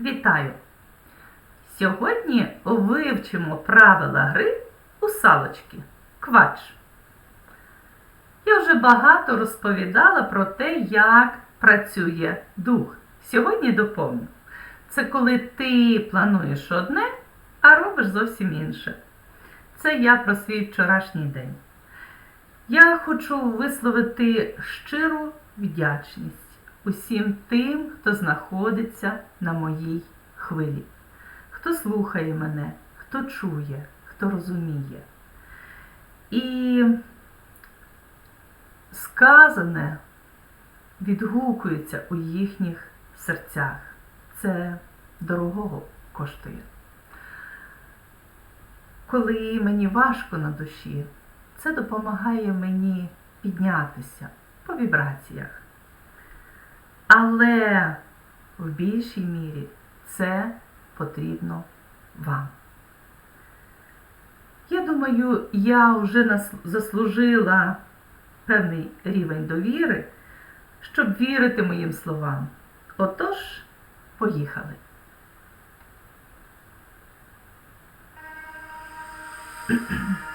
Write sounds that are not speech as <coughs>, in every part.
Вітаю! Сьогодні вивчимо правила гри у салочки. Квач. Я вже багато розповідала про те, як працює дух. Сьогодні доповню. Це коли ти плануєш одне, а робиш зовсім інше. Це я про свій вчорашній день. Я хочу висловити щиру вдячність усім тим, хто знаходиться на моїй хвилі, хто слухає мене, хто чує, хто розуміє. І сказане відгукується у їхніх серцях. Це дорогого коштує. Коли мені важко на душі, це допомагає мені піднятися по вібраціях. Але в більшій мірі це потрібно вам. Я думаю, я вже заслужила певний рівень довіри, щоб вірити моїм словам. Отож, поїхали. <clears throat>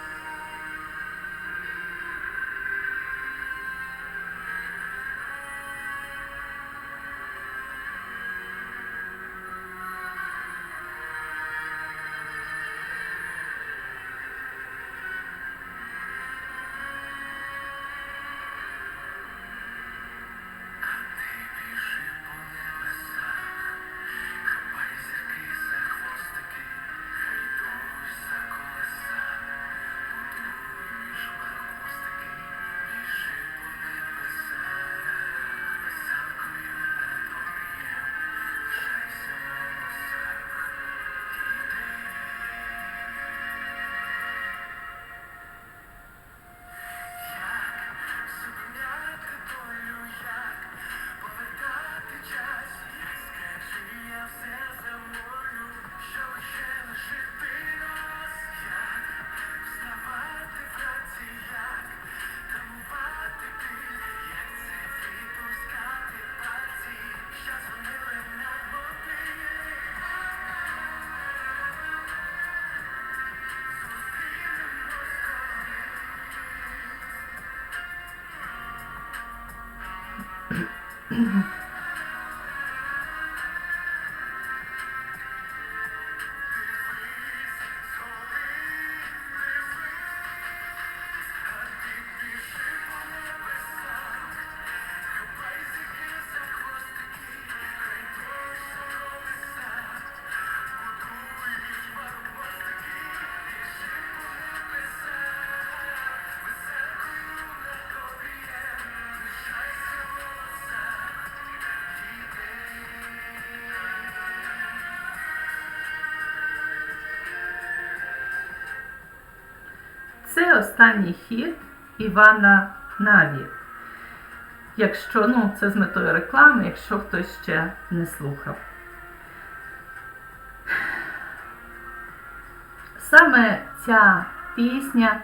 Mm-hmm. <coughs> Це останній хід Івана Наві. Якщо, ну, це з метою реклами, якщо хтось ще не слухав. Саме ця пісня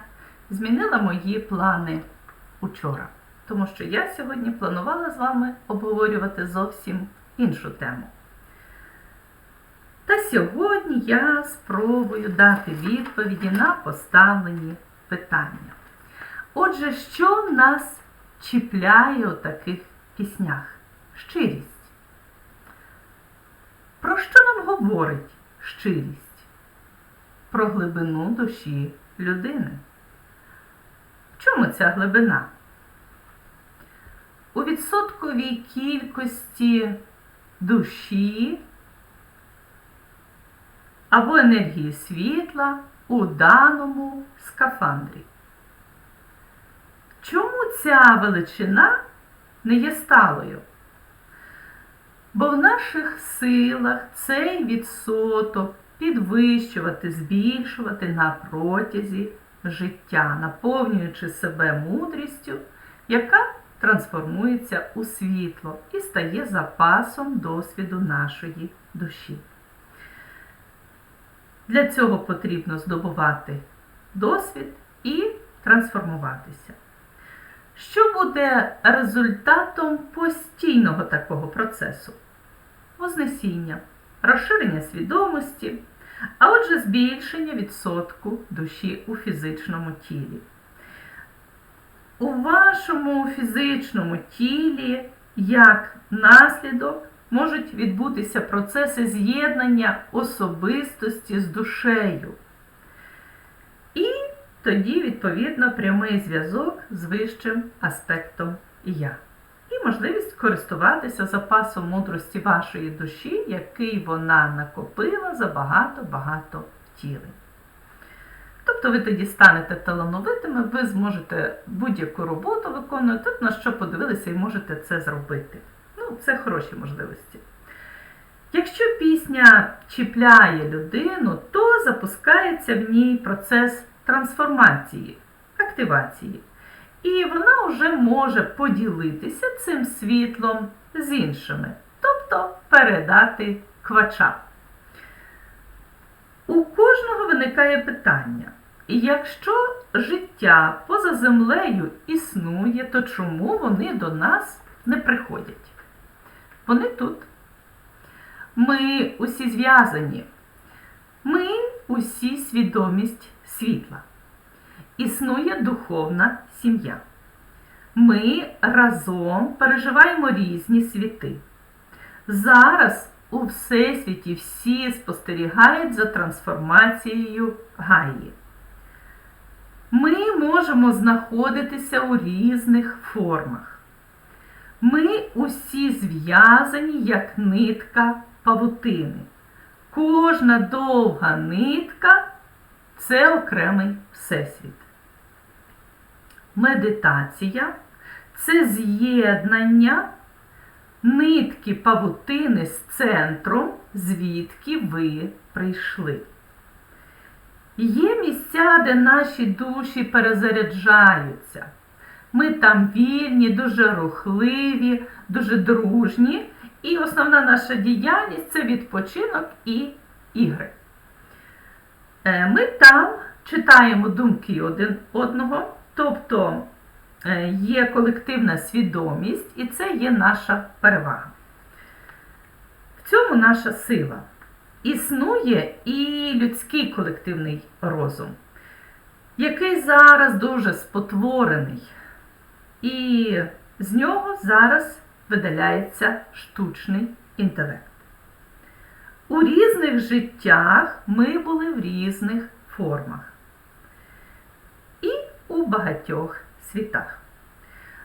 змінила мої плани учора, тому що я сьогодні планувала з вами обговорювати зовсім іншу тему. Та сьогодні я спробую дати відповіді на поставлені питання. Отже, що нас чіпляє у таких піснях? Щирість. Про що нам говорить щирість? Про глибину душі людини. В чому ця глибина? У відсотковій кількості душі або енергії світла у даному скафандрі. Чому ця величина не є сталою? Бо в наших силах цей відсоток підвищувати, збільшувати на протязі життя, наповнюючи себе мудрістю, яка трансформується у світло і стає запасом досвіду нашої душі. Для цього потрібно здобувати досвід і трансформуватися. Що буде результатом постійного такого процесу? Вознесіння, розширення свідомості, а отже, збільшення відсотку душі у фізичному тілі. У вашому фізичному тілі, як наслідок, можуть відбутися процеси з'єднання особистості з душею. І тоді, відповідно, прямий зв'язок з вищим аспектом я. І можливість користуватися запасом мудрості вашої душі, який вона накопила за багато-багато втілень. Тобто ви тоді станете талановитими, ви зможете будь-яку роботу виконувати, на що подивилися і можете це зробити. Це хороші можливості. Якщо пісня чіпляє людину, то запускається в ній процес трансформації, активації. І вона вже може поділитися цим світлом з іншими, тобто передати квача. У кожного виникає питання: якщо життя поза землею існує, то чому вони до нас не приходять? Вони тут. Ми усі зв'язані. Ми усі свідомість світла. Існує духовна сім'я. Ми разом переживаємо різні світи. Зараз у Всесвіті всі спостерігають за трансформацією Гаї. Ми можемо знаходитися у різних формах. Ми усі зв'язані як нитка павутини. Кожна довга нитка це окремий всесвіт. Медитація це з'єднання нитки павутини з центром, звідки ви прийшли. Є місця, де наші душі перезаряджаються. Ми там вільні, дуже рухливі, дуже дружні. І основна наша діяльність це відпочинок і ігри. Е, Ми там читаємо думки один одного, тобто е, є колективна свідомість, і це є наша перевага. В цьому наша сила. Існує і людський колективний розум, який зараз дуже спотворений, і з нього зараз видаляється штучний інтелект. У різних життях ми були в різних формах. І у багатьох світах.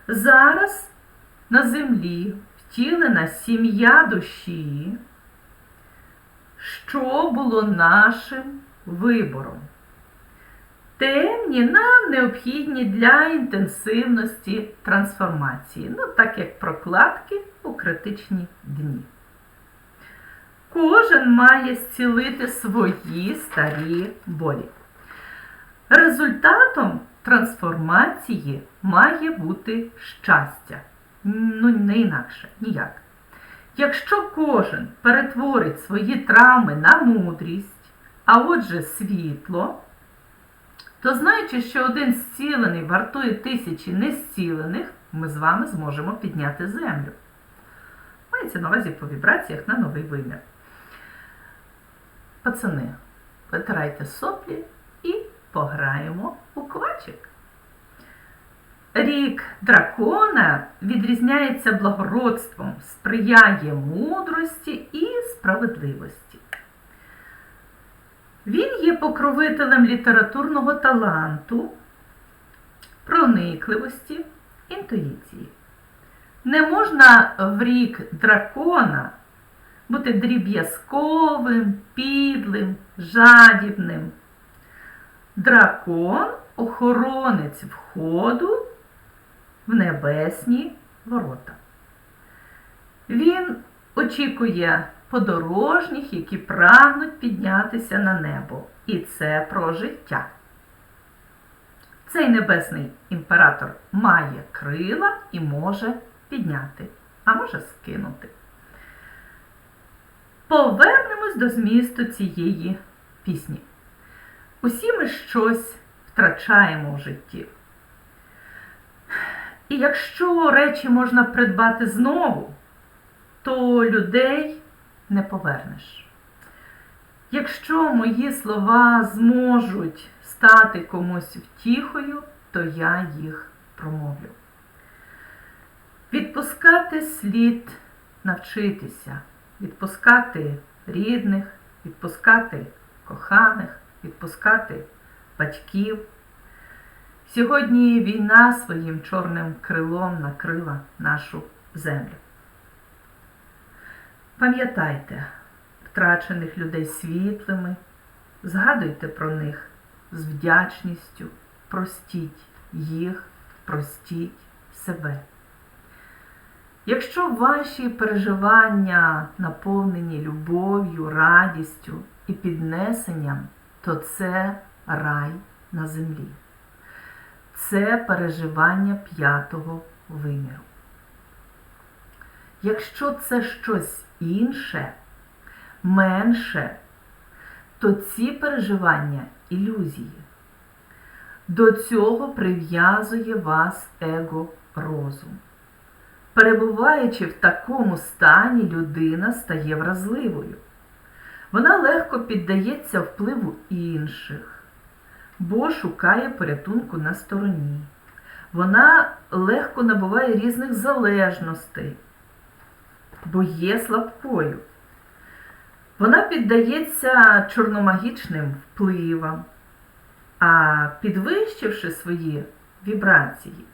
Зараз на землі втілена сім'я душі, що було нашим вибором. Темні нам необхідні для інтенсивності трансформації, ну так як прокладки у критичні дні. Кожен має зцілити свої старі болі. Результатом трансформації має бути щастя. Ну, не інакше, ніяк. Якщо кожен перетворить свої травми на мудрість, а отже світло, то знаючи, що один зцілений вартує тисячі незцілених, ми з вами зможемо підняти землю. Мається на увазі по вібраціях на новий вимір. Пацани, витирайте соплі і пограємо у квачик. Рік дракона відрізняється благородством, сприяє мудрості і справедливості. Він є покровителем літературного таланту, проникливості, інтуїції. Не можна в рік дракона бути дріб'язковим, підлим, жадібним. Дракон охоронець входу в небесні ворота. Він очікує подорожніх, які прагнуть піднятися на небо. І це про життя. Цей небесний імператор має крила і може підняти, а може скинути. Повернемось до змісту цієї пісні. Усі ми щось втрачаємо в житті. І якщо речі можна придбати знову, то людей не повернеш. Якщо мої слова зможуть стати комусь втіхою, то я їх промовлю. Відпускати слід навчитися, відпускати рідних, відпускати коханих, відпускати батьків. Сьогодні війна своїм чорним крилом накрила нашу землю. Пам'ятайте втрачених людей світлими, згадуйте про них з вдячністю, простіть їх, простіть себе. Якщо ваші переживання наповнені любов'ю, радістю і піднесенням, то це рай на землі. Це переживання п'ятого виміру. Якщо це щось інше, менше, то ці переживання ілюзії. До цього прив'язує вас его розум. Перебуваючи в такому стані, людина стає вразливою. Вона легко піддається впливу інших, бо шукає порятунку на стороні. Вона легко набуває різних залежностей, бо є слабкою. Вона піддається чорномагічним впливам, а підвищивши свої вібрації,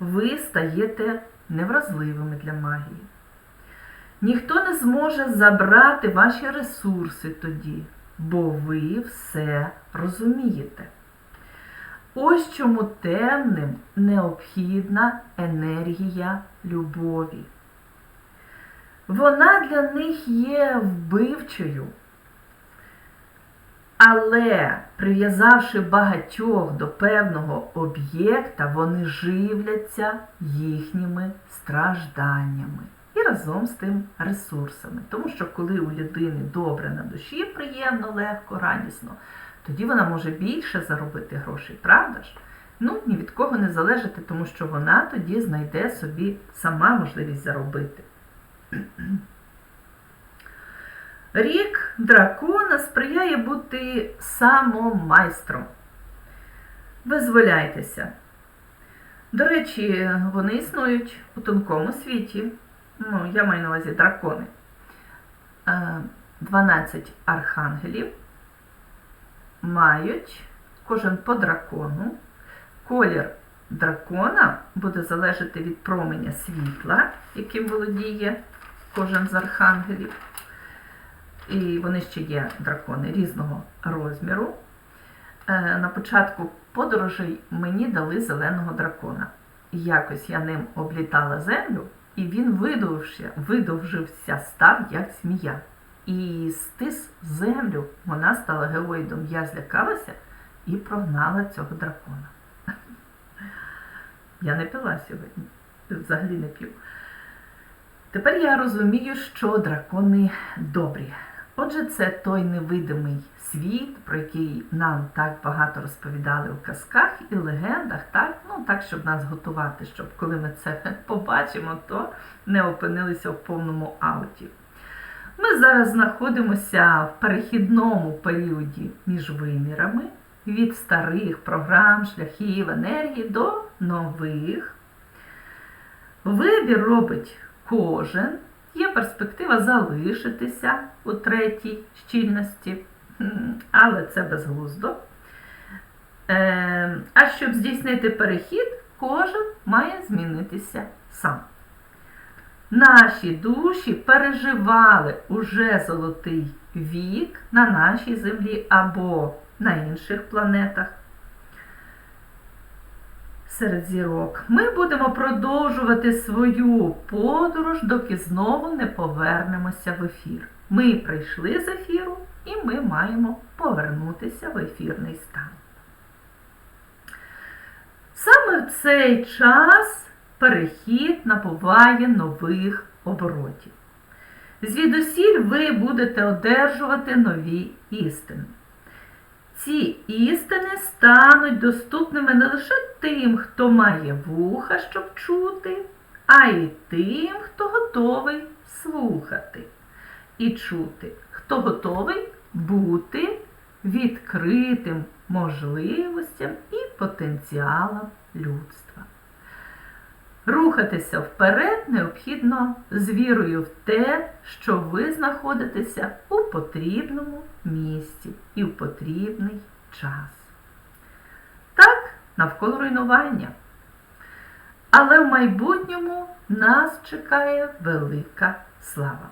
ви стаєте невразливими для магії. Ніхто не зможе забрати ваші ресурси тоді, бо ви все розумієте. Ось чому темним необхідна енергія любові. Вона для них є вбивчою. Але прив'язавши багатьох до певного об'єкта, вони живляться їхніми стражданнями і разом з тим ресурсами. Тому що коли у людини добре на душі, приємно, легко, радісно, тоді вона може більше заробити грошей, правда ж? Ну, ні від кого не залежати, тому що вона тоді знайде собі сама можливість заробити. Рік дракона сприяє бути самомайстром. Визволяйтеся. До речі, вони існують у тонкому світі. Ну, я маю на увазі дракони. Е, 12 архангелів мають кожен по дракону. Колір дракона буде залежати від променя світла, яким володіє кожен з архангелів. І вони ще є дракони різного розміру. Е, На початку подорожей мені дали зеленого дракона. Якось я ним облітала землю, і він видовжився, видовжився став як змія. І стис землю, вона стала геоїдом. Я злякалася і прогнала цього дракона. <laughs> Я не пила сьогодні, взагалі не п'ю. Тепер я розумію, що дракони добрі. Отже, це той невидимий світ, про який нам так багато розповідали у казках і легендах, так, ну так, щоб нас готувати, щоб коли ми це <laughs> побачимо, то не опинилися в повному ауті. Ми зараз знаходимося в перехідному періоді між вимірами від старих програм, шляхів, енергії до нових. Вибір робить кожен. Є перспектива залишитися у третій щільності, але це безглуздо. Е, А щоб здійснити перехід, кожен має змінитися сам. Наші душі переживали уже золотий вік на нашій землі або на інших планетах серед зірок. Ми будемо продовжувати свою подорож, доки знову не повернемося в ефір. Ми прийшли з ефіру і ми маємо повернутися в ефірний стан. Саме в цей час перехід набуває нових оборотів. Звідусіль ви будете одержувати нові істини. Ці істини стануть доступними не лише тим, хто має вуха, щоб чути, а й тим, хто готовий слухати. і чути, хто готовий бути відкритим можливостям і потенціалам людства. Рухатися вперед необхідно з вірою в те, що ви знаходитеся у потрібному місці і в потрібний час. Так, навколо руйнування. Але в майбутньому нас чекає велика слава.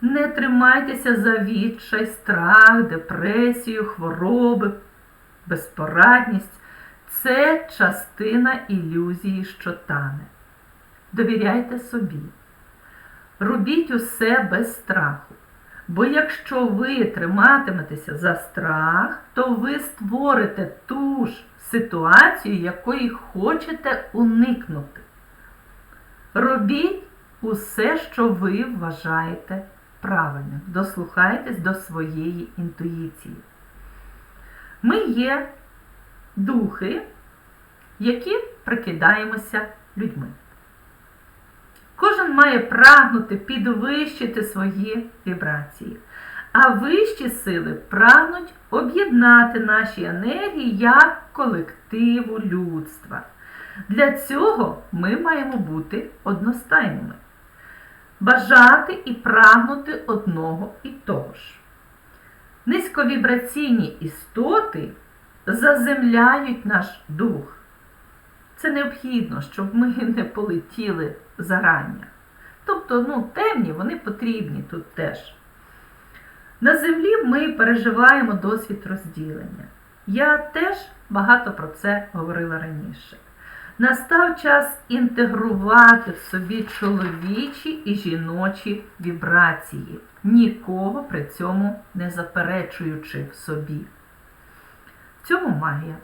Не тримайтеся за відчай, страх, депресію, хвороби, безпорадність. Це частина ілюзії, що тане. Довіряйте собі. Робіть усе без страху. Бо якщо ви триматиметеся за страх, то ви створите ту ж ситуацію, якої хочете уникнути. Робіть усе, що ви вважаєте правильним. Дослухайтесь до своєї інтуїції. Ми є духи, які прикидаємося людьми. Кожен має прагнути підвищити свої вібрації, а вищі сили прагнуть об'єднати наші енергії як колективу людства. Для цього ми маємо бути одностайними, бажати і прагнути одного і того ж. Низьковібраційні істоти заземляють наш дух. Це необхідно, щоб ми <laughs> не полетіли зарання. Тобто, ну, темні, вони потрібні тут теж. На землі ми переживаємо досвід розділення. Я теж багато про це говорила раніше. Настав час інтегрувати в собі чоловічі і жіночі вібрації, нікого при цьому не заперечуючи в собі. В цьому магія.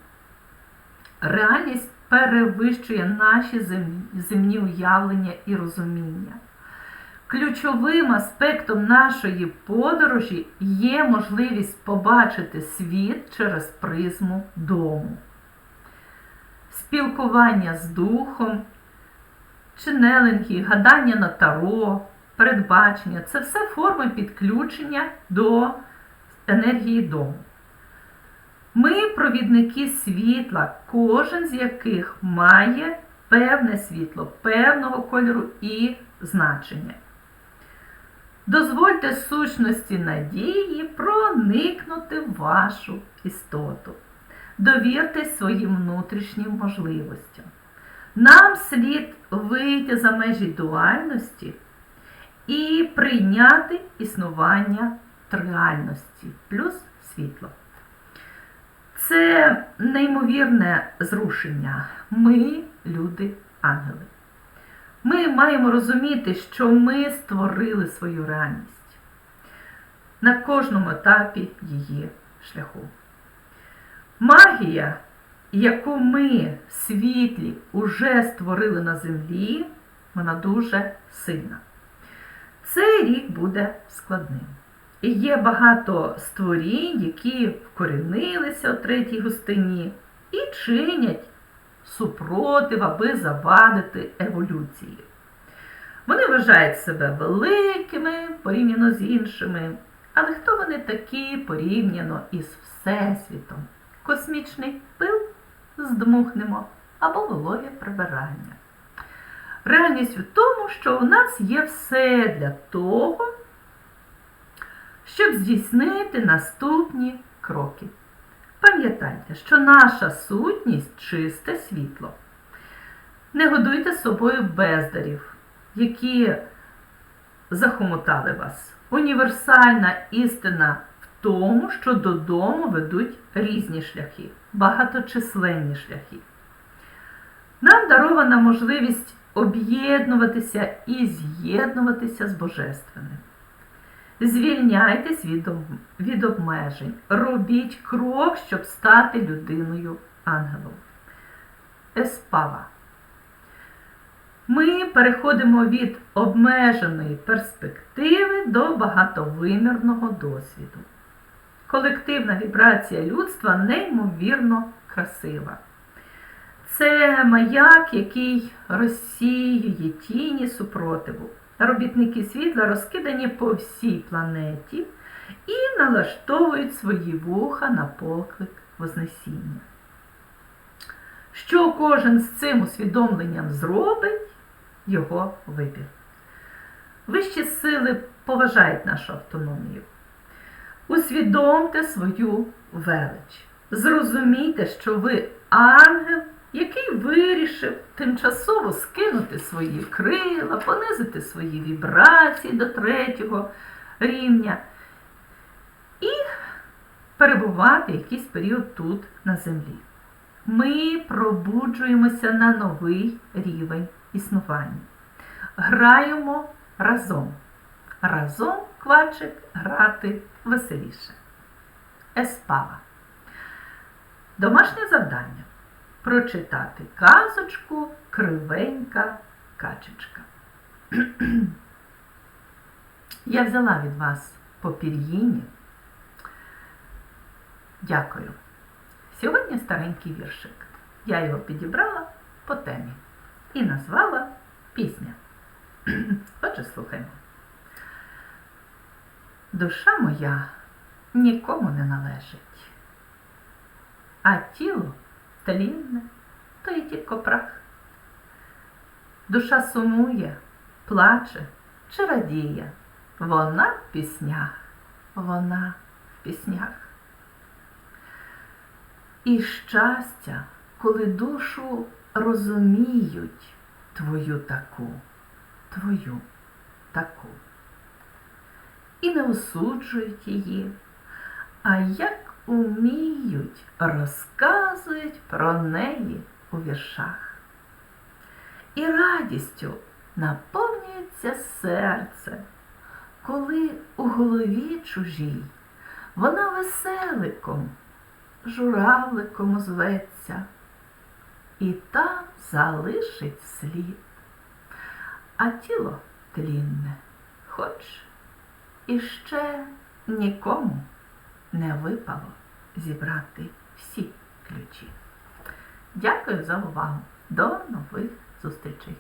Реальність перевищує наші зем- земні уявлення і розуміння. Ключовим аспектом нашої подорожі є можливість побачити світ через призму дому. Спілкування з духом, ченелинги, гадання на таро, передбачення це все форми підключення до енергії дому. Ми провідники світла, кожен з яких має певне світло, певного кольору і значення. Дозвольте сущності надії проникнути в вашу істоту. Довіртесь своїм внутрішнім можливостям. Нам слід вийти за межі дуальності і прийняти існування триальності плюс світло. Це неймовірне зрушення. Ми люди ангели. Ми маємо розуміти, що ми створили свою реальність на кожному етапі її шляху. Магія, яку ми світлі уже створили на землі, вона дуже сильна. Цей рік буде складним. І є багато створінь, які вкорінилися у третій густині і чинять супротив, аби завадити еволюції. Вони вважають себе великими порівняно з іншими. Але хто вони такі порівняно із Всесвітом? Космічний пил здмухнемо або вологе прибирання. Реальність в тому, що у нас є все для того, щоб здійснити наступні кроки. Пам'ятайте, що наша сутність чисте світло. Не годуйте з собою бездарів, які захомотали вас. Універсальна істина в тому, що додому ведуть різні шляхи, багаточисленні шляхи. Нам дарована можливість об'єднуватися і з'єднуватися з Божественним. Звільняйтесь від, об- від обмежень, робіть крок, щоб стати людиною ангелом. Еспава. Ми переходимо від обмеженої перспективи до багатовимірного досвіду. Колективна вібрація людства неймовірно красива. Це маяк, який розсіює тіні супротиву, робітники світла розкидані по всій планеті і налаштовують свої вуха на поклик Вознесіння. Що кожен з цим усвідомленням зробить, його вибір. Вищі сили поважають нашу автономію. Усвідомте свою велич. Зрозумійте, що ви ангел, який вирішив тимчасово скинути свої крила, понизити свої вібрації до третього рівня і перебувати якийсь період тут на землі. Ми пробуджуємося на новий рівень існування. Граємо разом. Разом квачик грати веселіше. Еспава. Домашнє завдання. Прочитати казочку Кривенька качечка. Я взяла від вас по пір'їні. Дякую. Сьогодні старенький віршик. Я його підібрала по темі і назвала пісня. Отже, слухаймо. Душа моя нікому не належить, а тіло тлінне, то й тільки прах. Душа сумує, плаче чи радіє. Вона в піснях, вона в піснях. І щастя, коли душу розуміють твою таку, твою таку. І не осуджують її, а як уміють, розказують про неї у віршах. І радістю наповнюється серце, коли у голові чужій вона веселиком журавликом зветься, і там залишить слід. А тіло тлінне, хоч іще нікому не випало зібрати всі ключі. Дякую за увагу. До нових зустрічей!